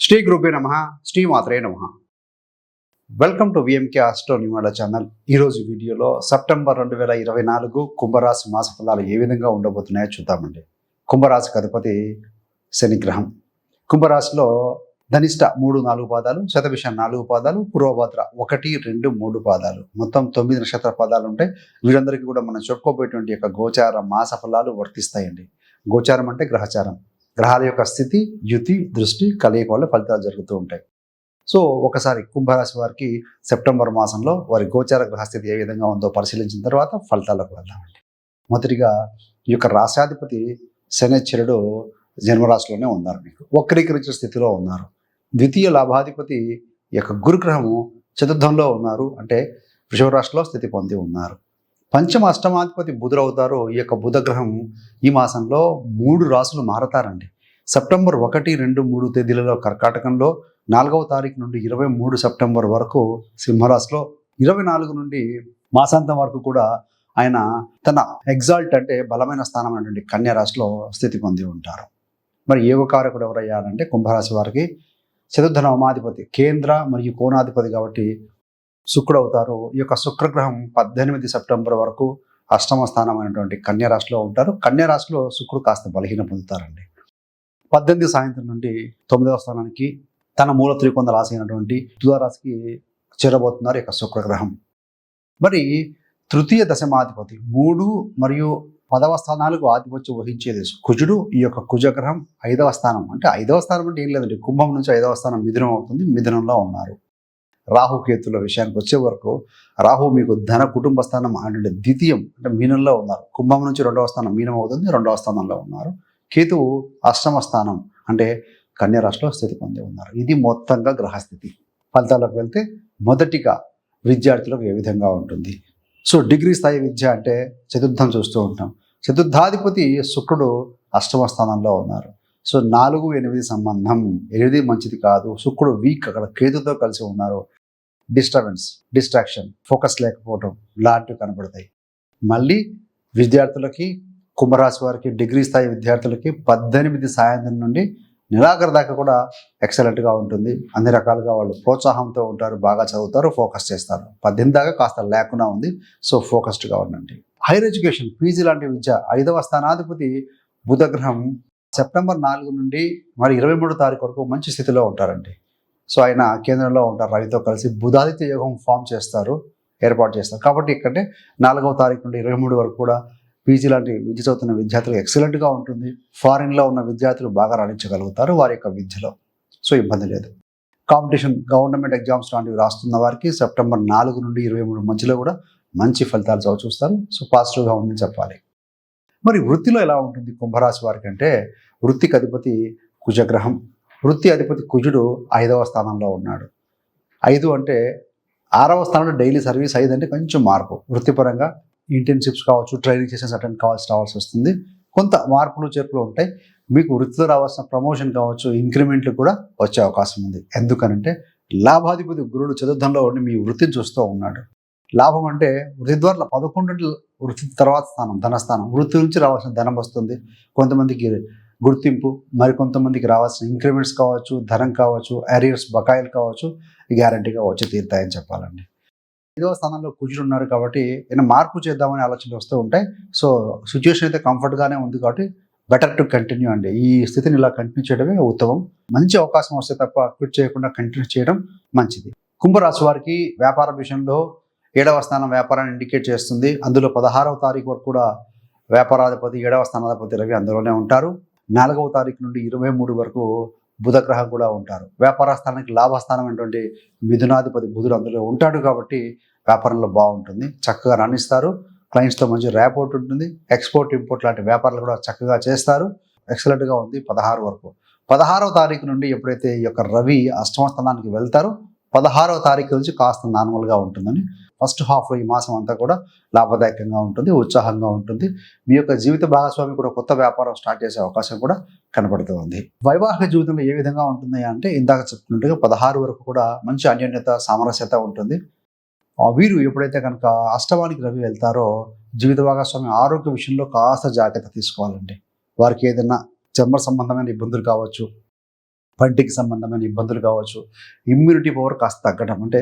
శ్రీ గురుపే నమ శ్రీమాత్రే నమ. వెల్కమ్ టు విఎంకే ఆస్ట్రో న్యూమాల ఛానల్ ఈరోజు వీడియోలో సెప్టెంబర్ రెండు వేల ఇరవై నాలుగు కుంభరాశి మాస ఫలాలు ఏ విధంగా ఉండబోతున్నాయో చూద్దామండి. కుంభరాశికి అధిపతి శనిగ్రహం. కుంభరాశిలో ధనిష్ట మూడు నాలుగు పాదాలు శతభిష నాలుగు పాదాలు పూర్వభద్ర ఒకటి రెండు మూడు పాదాలు. మొత్తం తొమ్మిది నక్షత్ర పాదాలు ఉంటాయి వీరందరికీ కూడా మనం చెప్పుకోబోయేటువంటి యొక్క గోచార మాస ఫలాలు వర్తిస్తాయండి. గోచారం అంటే గ్రహచారం. గ్రహాల యొక్క స్థితి యుతి దృష్టి కలయిక వల్ల ఫలితాలు జరుగుతూ ఉంటాయి. సో ఒకసారి కుంభరాశి వారికి సెప్టెంబర్ మాసంలో వారి గోచార గ్రహస్థితి ఏ విధంగా ఉందో పరిశీలించిన తర్వాత ఫలితాలకు వెళ్దామండి మొదటిగా ఈ యొక్క రాశాధిపతి శనిశ్చరుడు జన్మరాశిలోనే ఉన్నారు మీకు. వక్రీకరించిన స్థితిలో ఉన్నారు. ద్వితీయ లాభాధిపతి యొక్క గురుగ్రహము చతుర్థంలో ఉన్నారు. అంటే వృషభ రాశిలో స్థితి పొంది ఉన్నారు. పంచమ అష్టమాధిపతి బుధుడు ఈ యొక్క బుధగ్రహం ఈ మాసంలో మూడు రాసులు మారతారండి. సెప్టెంబర్ ఒకటి రెండు మూడు తేదీలలో కర్కాటకంలో నాలుగవ తారీఖు నుండి ఇరవై మూడు సెప్టెంబర్ వరకు సింహరాశిలో ఇరవై నాలుగు నుండి మాసాంతం వరకు కూడా ఆయన తన ఎగ్జాల్ట్ అంటే బలమైన స్థానం అనేటువంటి కన్యా రాశిలో స్థితి పొంది ఉంటారు. మరి యోగకారకుడు ఎవరయ్యారంటే కుంభరాశి వారికి చతుర్థ నవమాధిపతి కేంద్ర మరియు కోణాధిపతి కాబట్టి శుక్రుడు అవుతారు ఈ యొక్క శుక్రగ్రహం పద్దెనిమిది సెప్టెంబర్ వరకు అష్టమ స్థానం అయినటువంటి కన్యా ఉంటారు. కన్యారాశిలో శుక్రుడు కాస్త బలహీన పొందుతారండి. పద్దెనిమిది సాయంత్రం నుండి తొమ్మిదవ స్థానానికి తన మూల త్రికొంద రాశి అయినటువంటి తులారాశికి చేరబోతున్నారు ఈ యొక్క శుక్రగ్రహం. మరి తృతీయ దశమాధిపతి మూడు మరియు పదవ స్థానాలకు ఆధిపత్యం వహించేది కుజుడు. ఈ యొక్క కుజగ్రహం ఐదవ స్థానం అంటే ఐదవ స్థానం అంటే ఏం లేదండి. కుంభం నుంచి ఐదవ స్థానం మిథునం అవుతుంది. మిథునంలో ఉన్నారు. రాహుకేతుల విషయానికి వచ్చే వరకు రాహు మీకు ధన కుటుంబ స్థానం అంటే ద్వితీయం అంటే మీనంలో ఉన్నారు. కుంభం నుంచి రెండవ స్థానం మీనం అవుతుంది రెండవ స్థానంలో ఉన్నారు. కేతువు అష్టమ స్థానం అంటే కన్యా రాశిలో స్థితి పొంది ఉన్నారు. ఇది మొత్తంగా గ్రహస్థితి. ఫలితాలకు వెళ్తే మొదటిగా విద్యార్థులకు ఏ విధంగా ఉంటుంది? సో డిగ్రీ స్థాయి విద్య అంటే చతుర్థం చూస్తూ ఉంటాం. చతుర్థాధిపతి శుక్రుడు అష్టమ స్థానంలో ఉన్నారు. సో నాలుగు ఎనిమిది సంబంధం. ఎనిమిది మంచిది కాదు. శుక్రుడు వీక్. అక్కడ కేతుతో కలిసి ఉన్నారు. డిస్టర్బెన్స్ డిస్ట్రాక్షన్ ఫోకస్ లేకపోవడం లాంటివి కనబడతాయి. మళ్ళీ విద్యార్థులకి కుంభరాశి వారికి డిగ్రీ స్థాయి విద్యార్థులకి పద్దెనిమిది సాయంత్రం నుండి నెలాఖరు దాకా కూడా ఎక్సలెంట్గా ఉంటుంది. అన్ని రకాలుగా వాళ్ళు ప్రోత్సాహంతో ఉంటారు బాగా చదువుతారు ఫోకస్ చేస్తారు. పద్దెనిమిది దాకా కాస్త లేకుండా ఉంది. సో ఫోకస్డ్గా ఉండండి. హైయర్ ఎడ్యుకేషన్ పీజీ లాంటి విద్య ఐదవ స్థానాధిపతి బుధగ్రహం సెప్టెంబర్ నాలుగు నుండి మరి ఇరవై మూడు తారీఖు వరకు మంచి స్థితిలో ఉంటారండి. సో ఆయన కేంద్రంలో ఉంటారు. రవితో కలిసి బుధాదిత్య యోగం ఫామ్ చేస్తారు ఏర్పాటు చేస్తారు. కాబట్టి ఇక్కడే నాలుగవ తారీఖు నుండి ఇరవై మూడు వరకు కూడా పీజీ లాంటి విద్య చదువుతున్న విద్యార్థులు ఎక్సలెంట్గా ఉంటుంది. ఫారిన్లో ఉన్న విద్యార్థులు బాగా రాణించగలుగుతారు వారి యొక్క విద్యలో. సో ఇబ్బంది లేదు. కాంపిటీషన్ గవర్నమెంట్ ఎగ్జామ్స్ లాంటివి రాస్తున్న వారికి సెప్టెంబర్ నాలుగు నుండి ఇరవై మూడు మధ్యలో కూడా మంచి ఫలితాలు చదువు చూస్తారు. సో పాజిటివ్గా ఉందని చెప్పాలి. మరి వృత్తిలో ఎలా ఉంటుంది కుంభరాశి వారికి అంటే వృత్తికి అధిపతి కుజగ్రహం. వృత్తి అధిపతి కుజుడు ఐదవ స్థానంలో ఉన్నాడు. ఐదు అంటే ఆరవ స్థానంలో డైలీ సర్వీస్ ఐదు అంటే కొంచెం మార్పు. వృత్తిపరంగా ఇంటర్న్షిప్స్ కావచ్చు ట్రైనింగ్ సెషన్స్ అటెండ్ కావాల్సి రావాల్సి వస్తుంది. కొంత మార్పులు చేర్పులు ఉంటాయి. మీకు వృత్తిలో రావాల్సిన ప్రమోషన్ కావచ్చు ఇంక్రిమెంట్లు కూడా వచ్చే అవకాశం ఉంది. ఎందుకనంటే లాభాధిపతి గురుడు చతుర్థంలో ఉండి మీ వృత్తిని చూస్తూ ఉన్నాడు. లాభం అంటే వృత్తి ద్వారా పదకొండు వృత్తి తర్వాత స్థానం ధనస్థానం. వృత్తి నుంచి రావాల్సిన ధనం వస్తుంది. కొంతమందికి గుర్తింపు మరి కొంతమందికి రావాల్సిన ఇంక్రిమెంట్స్ కావచ్చు ధనం కావచ్చు అరియర్స్ బకాయిలు కావచ్చు గ్యారంటీగా వచ్చి తీరుతాయని చెప్పాలండి. ఐదవ స్థానంలో కుజుడు ఉన్నారు కాబట్టి ఏదైనా మార్పు చేద్దామనే ఆలోచనలు వస్తూ ఉంటాయి. సో సిచ్యువేషన్ అయితే కంఫర్ట్గానే ఉంది కాబట్టి బెటర్ టు కంటిన్యూ అండి. ఈ స్థితిని ఇలా కంటిన్యూ చేయడమే ఉత్తమం. మంచి అవకాశం వస్తే తప్ప క్విట్ చేయకుండా కంటిన్యూ చేయడం మంచిది. కుంభరాశి వారికి వ్యాపార విషయంలో ఏడవ స్థానం వ్యాపారాన్ని ఇండికేట్ చేస్తుంది. అందులో పదహారవ తారీఖు వరకు కూడా వ్యాపారాధిపతి ఏడవ స్థానాధిపతి రవి అందులోనే ఉంటారు. నాలుగవ తారీఖు నుండి ఇరవై మూడు వరకు బుధగ్రహం కూడా ఉంటారు. వ్యాపార స్థానానికి లాభస్థానం అయినటువంటి మిథునాధిపతి బుధుడు అందులో ఉంటాడు కాబట్టి వ్యాపారంలో బాగుంటుంది. చక్కగా రాణిస్తారు క్లయింట్స్తో మంచి ర్యాపోర్ట్ ఉంటుంది. ఎక్స్పోర్ట్ ఇంపోర్ట్ లాంటి వ్యాపారాలు కూడా చక్కగా చేస్తారు. ఎక్సలెంట్గా ఉంది పదహారు వరకు. పదహారవ తారీఖు నుండి ఎప్పుడైతే ఈ యొక్క రవి అష్టమ స్థానానికి వెళ్తారో పదహారవ తారీఖు నుంచి కాస్త నార్మల్గా ఉంటుందని. ఫస్ట్ హాఫ్ ఈ మాసం అంతా కూడా లాభదాయకంగా ఉంటుంది ఉత్సాహంగా ఉంటుంది. మీ యొక్క జీవిత భాగస్వామి కూడా కొత్త వ్యాపారం స్టార్ట్ చేసే అవకాశం కూడా కనబడుతుంది వైవాహిక జీవితంలో ఏ విధంగా ఉంటుంది అంటే ఇందాక చెప్తున్నట్టుగా పదహారు వరకు కూడా మంచి అన్యోన్యత సామరస్యత ఉంటుంది. వీరు ఎప్పుడైతే కనుక అష్టమానికి రవి వెళ్తారో జీవిత భాగస్వామి ఆరోగ్య విషయంలో కాస్త జాగ్రత్త తీసుకోవాలండి. వారికి ఏదైనా చర్మ సంబంధమైన ఇబ్బందులు కావచ్చు పంటికి సంబంధమైన ఇబ్బందులు కావచ్చు ఇమ్యూనిటీ పవర్ కాస్త తగ్గడం అంటే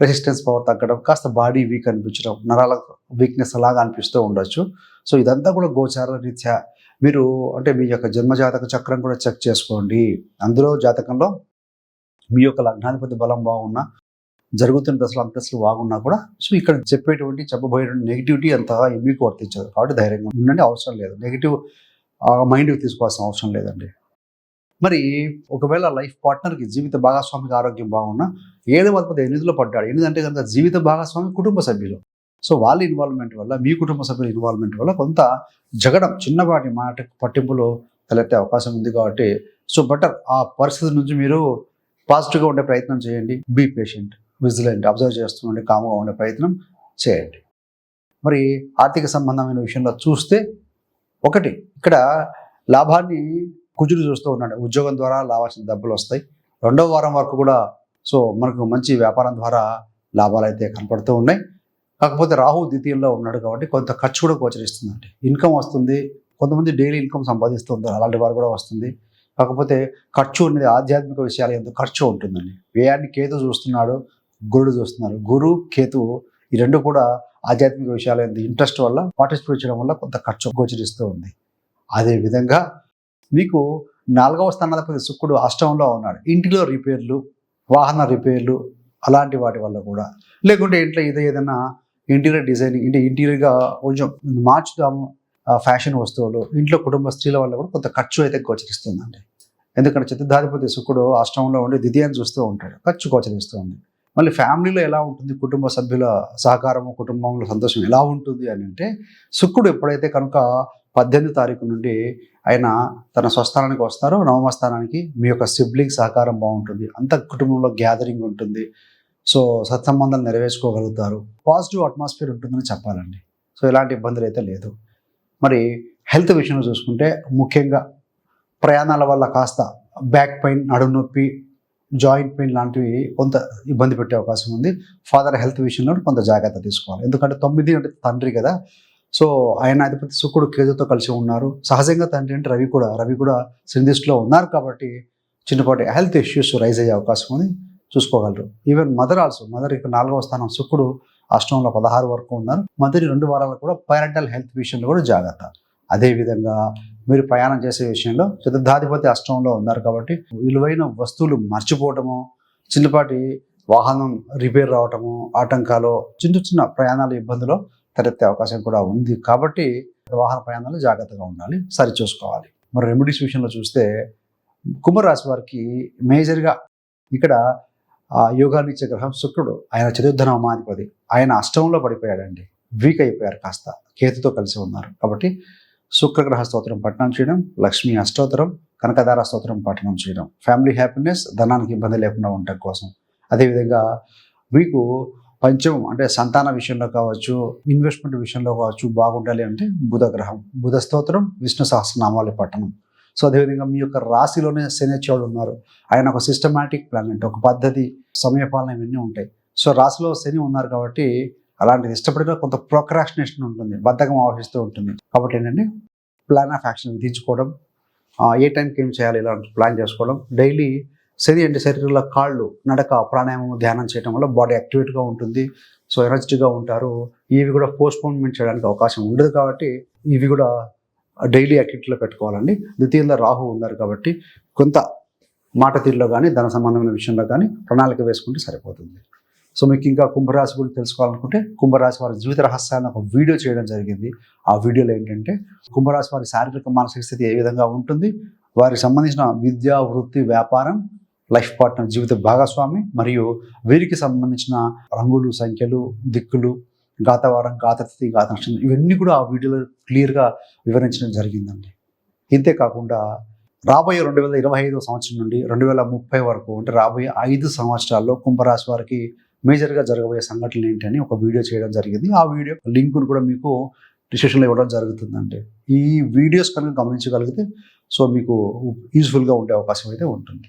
రెసిస్టెన్స్ పవర్ తగ్గడం కాస్త బాడీ వీక్ అనిపించడం నరాల వీక్నెస్ అలాగా అనిపిస్తూ ఉండొచ్చు. సో ఇదంతా కూడా గోచార రీత్యా మీరు అంటే మీ యొక్క జన్మజాతక చక్రం కూడా చెక్ చేసుకోండి. అందులో జాతకంలో మీ యొక్క లగ్నాధిపతి బలం బాగున్నా జరుగుతున్న దశలు అంతస్తులు బాగున్నా కూడా సో ఇక్కడ చెప్పేటువంటి చెప్పబోయేటువంటి నెగిటివిటీ అంతగా మీకు వర్తించదు. కాబట్టి ధైర్యంగా ఉండండి అవసరం లేదు. నెగిటివ్ మైండ్కి తీసుకోవాల్సిన అవసరం లేదండి. మరి ఒకవేళ లైఫ్ పార్ట్నర్కి జీవిత భాగస్వామికి ఆరోగ్యం బాగున్నా ఏడు అధిపతి ఎనిమిదిలో పడ్డాడు. ఎనిమిది అంటే కనుక జీవిత భాగస్వామి కుటుంబ సభ్యులు. సో వాళ్ళ ఇన్వాల్వ్మెంట్ వల్ల మీ కుటుంబ సభ్యుల ఇన్వాల్వ్మెంట్ వల్ల కొంత జగడం చిన్నపాటి మాట పట్టింపులో తలెత్తే అవకాశం ఉంది కాబట్టి. సో బెటర్ ఆ పరిస్థితి నుంచి మీరు పాజిటివ్గా ఉండే ప్రయత్నం చేయండి. బీ పేషెంట్ విజిలెంట్ అబ్జర్వ్ చేస్తుండే కాముగా ఉండే ప్రయత్నం చేయండి. మరి ఆర్థిక సంబంధమైన విషయంలో చూస్తే ఒకటి ఇక్కడ లాభాన్ని కుజుడు చూస్తూ ఉన్నాడు. ఉద్యోగం ద్వారా రావాల్సిన డబ్బులు వస్తాయి. రెండవ వారం వరకు కూడా సో మనకు మంచి వ్యాపారం ద్వారా లాభాలు అయితే కనపడుతూ ఉన్నాయి. కాకపోతే రాహు ద్వితీయంలో ఉన్నాడు కాబట్టి కొంత ఖర్చు కూడా గోచరిస్తుందండి. ఇన్కమ్ వస్తుంది. కొంతమంది డైలీ ఇన్కమ్ సంపాదిస్తూ ఉంటారు అలాంటి వారు కూడా వస్తుంది. కాకపోతే ఖర్చు అనేది ఆధ్యాత్మిక విషయాలు ఎంతో ఖర్చు ఉంటుందండి. వ్యయాన్ని కేతు చూస్తున్నాడు గురుడు చూస్తున్నారు గురు కేతు ఈ రెండు కూడా ఆధ్యాత్మిక విషయాలు ఎంత ఇంట్రెస్ట్ వల్ల పార్టిసిపేట్ చేయడం వల్ల కొంత ఖర్చు గోచరిస్తూ ఉంది. అదే విధంగా మీకు నాలుగవ స్థానాధిపతి శుక్రుడు అష్టంలో ఉన్నాడు. ఇంటిలో రిపేర్లు వాహన రిపేర్లు అలాంటి వాటి వల్ల కూడా. లేకుంటే ఇంట్లో ఏదో ఏదైనా ఇంటీరియర్ డిజైనింగ్ అంటే ఇంటీరియర్గా కొంచెం మార్చుదాము ఫ్యాషన్ వస్తువులు ఇంట్లో కుటుంబ స్త్రీల వల్ల కూడా కొంత ఖర్చు అయితే గోచరిస్తుందండి. ఎందుకంటే చతుర్థాధిపతి శుక్రుడు అష్టంలో ఉండి ద్వితీయాన్ని చూస్తూ ఉంటాడు. ఖర్చు గోచరిస్తుంది. మళ్ళీ ఫ్యామిలీలో ఎలా ఉంటుంది? కుటుంబ సభ్యుల సహకారము కుటుంబంలో సంతోషం ఎలా ఉంటుంది అని అంటే శుక్రుడు ఎప్పుడైతే కనుక పద్దెనిమిది తారీఖు నుండి ఆయన తన స్వస్థానానికి వస్తారు. నవమ స్థానానికి మీ యొక్క సిబ్లింగ్ సహకారం బాగుంటుంది. అంత కుటుంబంలో గ్యాదరింగ్ ఉంటుంది. సో సత్సంబంధాలు నెరవేర్చుకోగలుగుతారు. పాజిటివ్ అట్మాస్ఫియర్ ఉంటుందని చెప్పాలండి. సో ఎలాంటి ఇబ్బందులు అయితే లేదు. మరి హెల్త్ విషయంలో చూసుకుంటే ముఖ్యంగా ప్రయాణాల వల్ల కాస్త బ్యాక్ పెయిన్ నడుము నొప్పి జాయింట్ పెయిన్ లాంటివి కొంత ఇబ్బంది పెట్టే అవకాశం ఉంది. ఫాదర్ హెల్త్ విషయంలో కొంత జాగ్రత్త తీసుకోవాలి. ఎందుకంటే తొమ్మిది అంటే తండ్రి కదా. సో ఆయన అధిపతి శుక్రుడు కేతుతో కలిసి ఉన్నారు. సహజంగా తండ్రి అంటే రవి కూడా రవి కూడా సింధిస్ట్లో ఉన్నారు కాబట్టి చిన్నపాటి హెల్త్ ఇష్యూస్ రైజ్ అయ్యే అవకాశం ఉంది. చూసుకోగలరు. ఈవెన్ మదర్ ఆల్సో మదర్ ఇక్కడ నాలుగవ స్థానం శుక్రుడు అష్టంలో పదహారు వరకు ఉన్నారు. మొదటి రెండు వారాలు కూడా పేరెంటల్ హెల్త్ విషయంలో కూడా జాగ్రత్త. అదేవిధంగా మీరు ప్రయాణం చేసే విషయంలో చతుర్థాధిపతి అష్టంలో ఉన్నారు కాబట్టి విలువైన వస్తువులు మర్చిపోవటము చిన్నపాటి వాహనం రిపేర్ రావటము ఆటంకాలు చిన్న చిన్న ప్రయాణాల ఇబ్బందులు తలెత్తే అవకాశం కూడా ఉంది. కాబట్టి వాహన ప్రయాణాలు జాగ్రత్తగా ఉండాలి. సరి చూసుకోవాలి. మరి రెమెడీస్ విషయంలో చూస్తే కుంభరాశి వారికి మేజర్గా ఇక్కడ ఆ యోగానిచ్చే గ్రహం శుక్రుడు. ఆయన చతుర్థనామాధిపతి ఆయన అష్టంలో పడిపోయాడండి. వీక్ అయిపోయారు కాస్త. కేతుతో కలిసి ఉన్నారు. కాబట్టి శుక్రగ్రహ స్తోత్రం పఠనం చేయడం లక్ష్మీ అష్టోత్తరం కనకదార స్తోత్రం పఠనం చేయడం. ఫ్యామిలీ హ్యాపీనెస్ ధనానికి ఇబ్బంది లేకుండా ఉండటం కోసం. అదేవిధంగా మీకు పంచమం అంటే సంతాన విషయంలో కావచ్చు ఇన్వెస్ట్మెంట్ విషయంలో కావచ్చు బాగుండాలి అంటే బుధ గ్రహం బుధ స్తోత్రం విష్ణు సహస్రనామాలు పట్టణం సో అదేవిధంగా మీ యొక్క రాశిలోనే శనిచోడు ఉన్నారు. ఆయన ఒక సిస్టమాటిక్ ప్లానెట్ ఒక పద్ధతి సమయపాలన ఇవన్నీ ఉంటాయి. సో రాశిలో శని ఉన్నారు కాబట్టి అలాంటిది ఇష్టపడిన కొంత ప్రొక్రాక్షనేషన్ ఉంటుంది బద్ధకం ఆవహిస్తూ ఉంటుంది. కాబట్టి ఏంటంటే ప్లాన్ ఆఫ్ యాక్షన్ విధించుకోవడం ఏ టైంకి ఏం చేయాలి ఇలా ప్లాన్ చేసుకోవడం డైలీ శని అంటే శరీరంలో కాళ్ళు నడక ప్రాణాయామం ధ్యానం చేయడం వల్ల బాడీ యాక్టివేట్గా ఉంటుంది. సో ఎనర్జెటిక్గా ఉంటారు. ఇవి కూడా పోస్ట్పోన్మెంట్ చేయడానికి అవకాశం ఉండదు కాబట్టి ఇవి కూడా డైలీ యాక్టివిటీలో పెట్టుకోవాలండి. ద్వితీయంలో రాహు ఉన్నారు కాబట్టి కొంత మాట తీరులో కానీ ధన సంబంధమైన విషయంలో కానీ ప్రణాళిక వేసుకుంటే సరిపోతుంది. సో మీకు ఇంకా కుంభరాశి గురించి తెలుసుకోవాలనుకుంటే కుంభరాశి వారి జీవిత రహస్యాలను ఒక వీడియో చేయడం జరిగింది. ఆ వీడియోలో ఏంటంటే కుంభరాశి వారి శారీరక మానసిక స్థితి ఏ విధంగా ఉంటుంది? వారికి సంబంధించిన విద్య వృత్తి వ్యాపారం లైఫ్ పార్ట్నర్ జీవిత భాగస్వామి మరియు వీరికి సంబంధించిన రంగులు సంఖ్యలు దిక్కులు గాతవారం గాతతిథి గాత నక్షత్రం ఇవన్నీ కూడా ఆ వీడియోలో క్లియర్గా వివరించడం జరిగిందండి. ఇంతే కాకుండా రాబోయే రెండు వేల ఇరవై ఐదో సంవత్సరం నుండి రెండు వేల ముప్పై వరకు అంటే రాబోయే ఐదు సంవత్సరాల్లో కుంభరాశి వారికి మేజర్గా జరగబోయే సంఘటనలు ఏంటి అని ఒక వీడియో చేయడం జరిగింది. ఆ వీడియో లింకును కూడా మీకు డిస్క్రిప్షన్లో ఇవ్వడం జరుగుతుందండి. ఈ వీడియోస్ కనుక గమనించగలిగితే సో మీకు యూజ్ఫుల్గా ఉండే అవకాశం అయితే ఉంటుంది.